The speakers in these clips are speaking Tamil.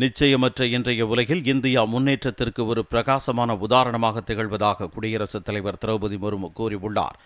நிச்சயமற்ற இன்றைய உலகில் இந்தியா முன்னேற்றத்திற்கு ஒரு பிரகாசமான உதாரணமாக திகழ்வதாக குடியரசுத் தலைவர் திரௌபதி முர்மு கூறியுள்ளார்.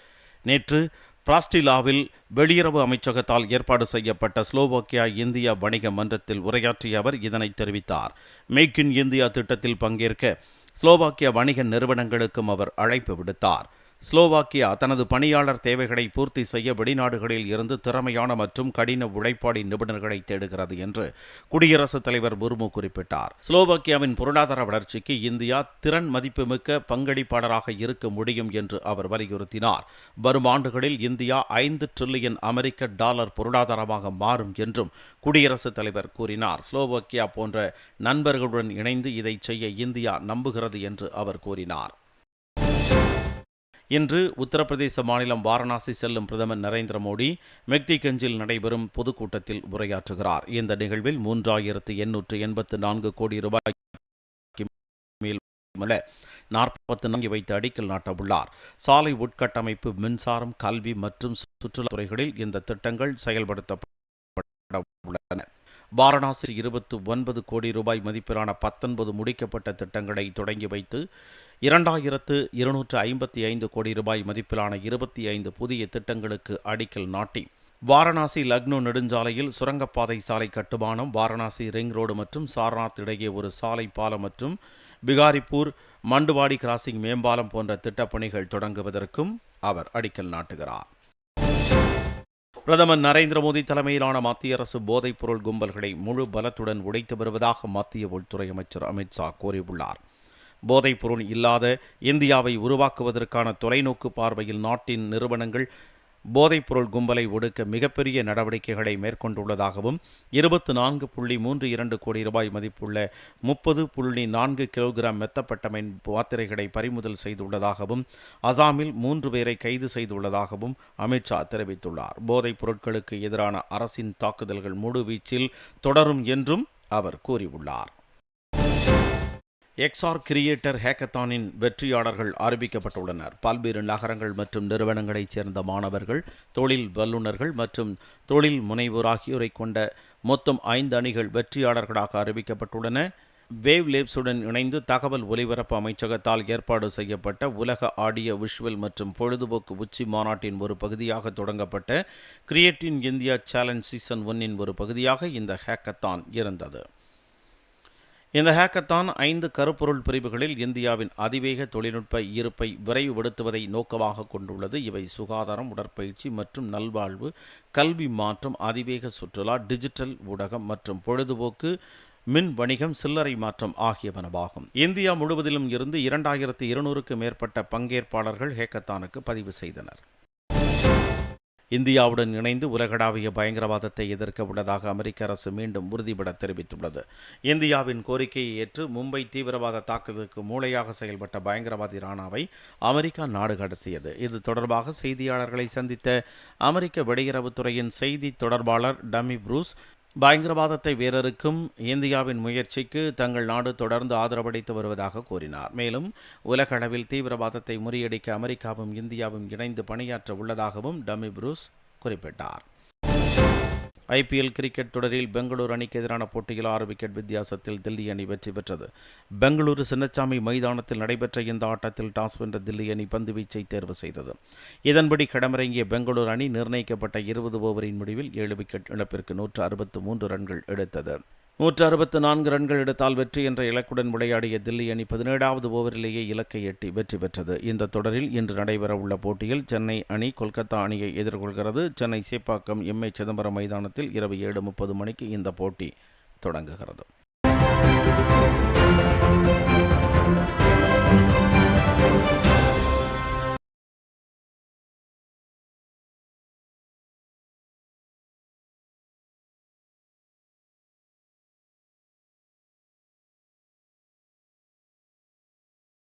நேற்று பிராஸ்டிலாவில் வெளியுறவு அமைச்சகத்தால் ஏற்பாடு செய்யப்பட்ட ஸ்லோவாக்கியா இந்தியா வணிக மன்றத்தில் உரையாற்றிய அவர் இதனை தெரிவித்தார். மேக் இன் இந்தியா திட்டத்தில் பங்கேற்க ஸ்லோவாக்கியா வணிக நிறுவனங்களுக்கும் அவர் அழைப்பு விடுத்தார். ஸ்லோவாக்கியா தனது பணியாளர் தேவைகளை பூர்த்தி செய்ய வெளிநாடுகளில் இருந்து திறமையான மற்றும் கடின உழைப்பாடி நிபுணர்களை தேடுகிறது என்று குடியரசுத் தலைவர் முர்மு குறிப்பிட்டார். ஸ்லோவாக்கியாவின் பொருளாதார வளர்ச்சிக்கு இந்தியா திறன் மதிப்புமிக்க பங்களிப்பாளராக இருக்க முடியும் என்று அவர் வலியுறுத்தினார். வரும் ஆண்டுகளில் இந்தியா ஐந்து டிரில்லியன் அமெரிக்க டாலர் பொருளாதாரமாக மாறும் என்றும் குடியரசுத் தலைவர் கூறினார். ஸ்லோவாக்கியா போன்ற நண்பர்களுடன் இணைந்து இதை செய்ய இந்தியா நம்புகிறது என்று அவர் கூறினார். இன்று உத்தரப்பிரதேச மாநிலம் வாரணாசி செல்லும் பிரதமர் நரேந்திர மோடி மெக்திகஞ்சில் நடைபெறும் பொதுக்கூட்டத்தில் உரையாற்றுகிறார். இந்த நிகழ்வில் மூன்றாயிரத்து எண்ணூற்று எண்பத்து நான்கு கோடி ரூபாய் நாற்பத்தி நான்கு வைத்து அடிக்கல் நாட்டவுள்ளார். சாலை உட்கட்டமைப்பு மின்சாரம் கல்வி மற்றும் சுற்றுலா துறைகளில் இந்த திட்டங்கள் செயல்படுத்தப்பட உள்ளன வாரணாசி இருபத்து ஒன்பது கோடி ரூபாய் மதிப்பிலான பத்தொன்பது முடிக்கப்பட்ட திட்டங்களை தொடங்கி வைத்து இரண்டாயிரத்து இருநூற்று ஐம்பத்தி ஐந்து கோடி ரூபாய் மதிப்பிலான இருபத்தி ஐந்து புதிய திட்டங்களுக்கு அடிக்கல் நாட்டி. வாரணாசி லக்னோ நெடுஞ்சாலையில் சுரங்கப்பாதை சாலை கட்டுமானம் வாரணாசி ரிங் ரோடு மற்றும் சாரநாத் இடையே ஒரு சாலை பாலம் மற்றும் பிகாரிப்பூர் மண்டுவாடி கிராசிங் மேம்பாலம் போன்ற திட்டப்பணிகள் தொடங்குவதற்கும் அவர் அடிக்கல் நாட்டுகிறார். பிரதமர் நரேந்திர மோடி தலைமையிலான மத்திய அரசு போதைப் பொருள் கும்பல்களை முழு பலத்துடன் உடைத்து வருவதாக மத்திய உள்துறை அமைச்சர் அமித்ஷா கூறியுள்ளார். போதைப் பொருள் இல்லாத இந்தியாவை உருவாக்குவதற்கான தொலைநோக்கு பார்வையில் நாட்டின் நிறுவனங்கள் போதைப்பொருள் கும்பலை ஒடுக்க மிகப்பெரிய நடவடிக்கைகளை மேற்கொண்டுள்ளதாகவும் இருபத்தி நான்கு புள்ளி மூன்று இரண்டு கோடி ரூபாய் மதிப்புள்ள முப்பது புள்ளி நான்கு கிலோகிராம் மெத்தப்பட்டமைன் மாத்திரைகளை பறிமுதல் செய்துள்ளதாகவும் அசாமில் மூன்று பேரை கைது செய்துள்ளதாகவும் அமித்ஷா தெரிவித்துள்ளார். போதைப் பொருட்களுக்கு எதிரான அரசின் தாக்குதல்கள் முழுவீச்சில் தொடரும் என்றும் அவர் கூறியுள்ளார். எக்ஸ்ஆர் கிரியேட்டர் ஹேக்கத்தானின் வெற்றியாளர்கள் அறிவிக்கப்பட்டுள்ளனர். பல்வேறு நகரங்கள் மற்றும் நிறுவனங்களைச் சேர்ந்த மாணவர்கள் தொழில் வல்லுநர்கள் மற்றும் தொழில் முனைவோர் ஆகியோரை கொண்ட மொத்தம் ஐந்து அணிகள் வெற்றியாளர்களாக அறிவிக்கப்பட்டுள்ளன. வேவ் லேப்ஸுடன் இணைந்து தகவல் ஒலிபரப்பு அமைச்சகத்தால் ஏற்பாடு செய்யப்பட்ட உலக ஆடியோ விஷுவல் மற்றும் பொழுதுபோக்கு உச்சி மாநாட்டின் ஒரு பகுதியாக தொடங்கப்பட்ட create in India challenge season ஒன்னின் ஒரு பகுதியாக இந்த ஹேக்கத்தான் இருந்தது. இந்த ஹேக்கத்தான் ஐந்து கருப்பொருள் பிரிவுகளில் இந்தியாவின் அதிவேக தொழில்நுட்ப இருப்பை விரைவுபடுத்துவதை நோக்கமாக கொண்டுள்ளது. இவை சுகாதாரம் உடற்பயிற்சி மற்றும் நல்வாழ்வு கல்வி மாற்றம் அதிவேக சுற்றுலா டிஜிட்டல் ஊடகம் மற்றும் பொழுதுபோக்கு மின் வணிகம் சில்லறை மாற்றம் ஆகியவனவாகும் இந்தியா முழுவதிலும் இருந்து இரண்டாயிரத்தி இருநூறுக்கு மேற்பட்ட பங்கேற்பாளர்கள் ஹேக்கத்தானுக்கு பதிவு செய்தனர். இந்தியாவுடன் இணைந்து உலகளாவிய பயங்கரவாதத்தை எதிர்க்க உள்ளதாக அமெரிக்க அரசு மீண்டும் உறுதிபட தெரிவித்துள்ளது. இந்தியாவின் கோரிக்கையை ஏற்று மும்பை தீவிரவாத தாக்குதலுக்கு மூளையாக செயல்பட்ட பயங்கரவாதி ராணாவை அமெரிக்கா நாடு கடத்தியது. இது தொடர்பாக செய்தியாளர்களை சந்தித்த அமெரிக்க வெளியுறவுத்துறையின் செய்தி தொடர்பாளர் டமி புரூஸ் பயங்கரவாதத்தை வீரருக்கும் இந்தியாவின் முயற்சிக்கு தங்கள் நாடு தொடர்ந்து ஆதரவளித்து வருவதாக கூறினார். மேலும் உலக அளவில் தீவிரவாதத்தை முறியடிக்க அமெரிக்காவும் இந்தியாவும் இணைந்து பணியாற்ற உள்ளதாகவும் டமி புரூஸ் குறிப்பிட்டார். ஐபிஎல் கிரிக்கெட் தொடரில் பெங்களூரு அணிக்கு எதிரான போட்டியில் ஆறு விக்கெட் வித்தியாசத்தில் தில்லி அணி வெற்றி பெற்றது. பெங்களூரு சின்னச்சாமி மைதானத்தில் நடைபெற்ற இந்த ஆட்டத்தில் டாஸ் வென்ற தில்லி அணி பந்து வீச்சை தேர்வு செய்தது. இதன்படி களமிறங்கிய பெங்களூரு அணி நிர்ணயிக்கப்பட்ட இருபது ஓவரின் முடிவில் ஏழு விக்கெட் இழப்பிற்கு நூற்று அறுபத்து மூன்று ரன்கள் எடுத்தது. நூற்று அறுபத்து நான்கு ரன்கள் எடுத்தால் வெற்றி என்ற இலக்குடன் விளையாடிய தில்லி அணி பதினேழாவது ஓவரிலேயே இலக்கை எட்டி வெற்றி பெற்றது. இந்த தொடரில் இன்று நடைபெறவுள்ள போட்டியில் சென்னை அணி கொல்கத்தா அணியை எதிர்கொள்கிறது. சென்னை சேப்பாக்கம் எம் ஏ சிதம்பரம் மைதானத்தில் இரவு ஏழு முப்பது மணிக்கு இந்த போட்டி தொடங்குகிறது.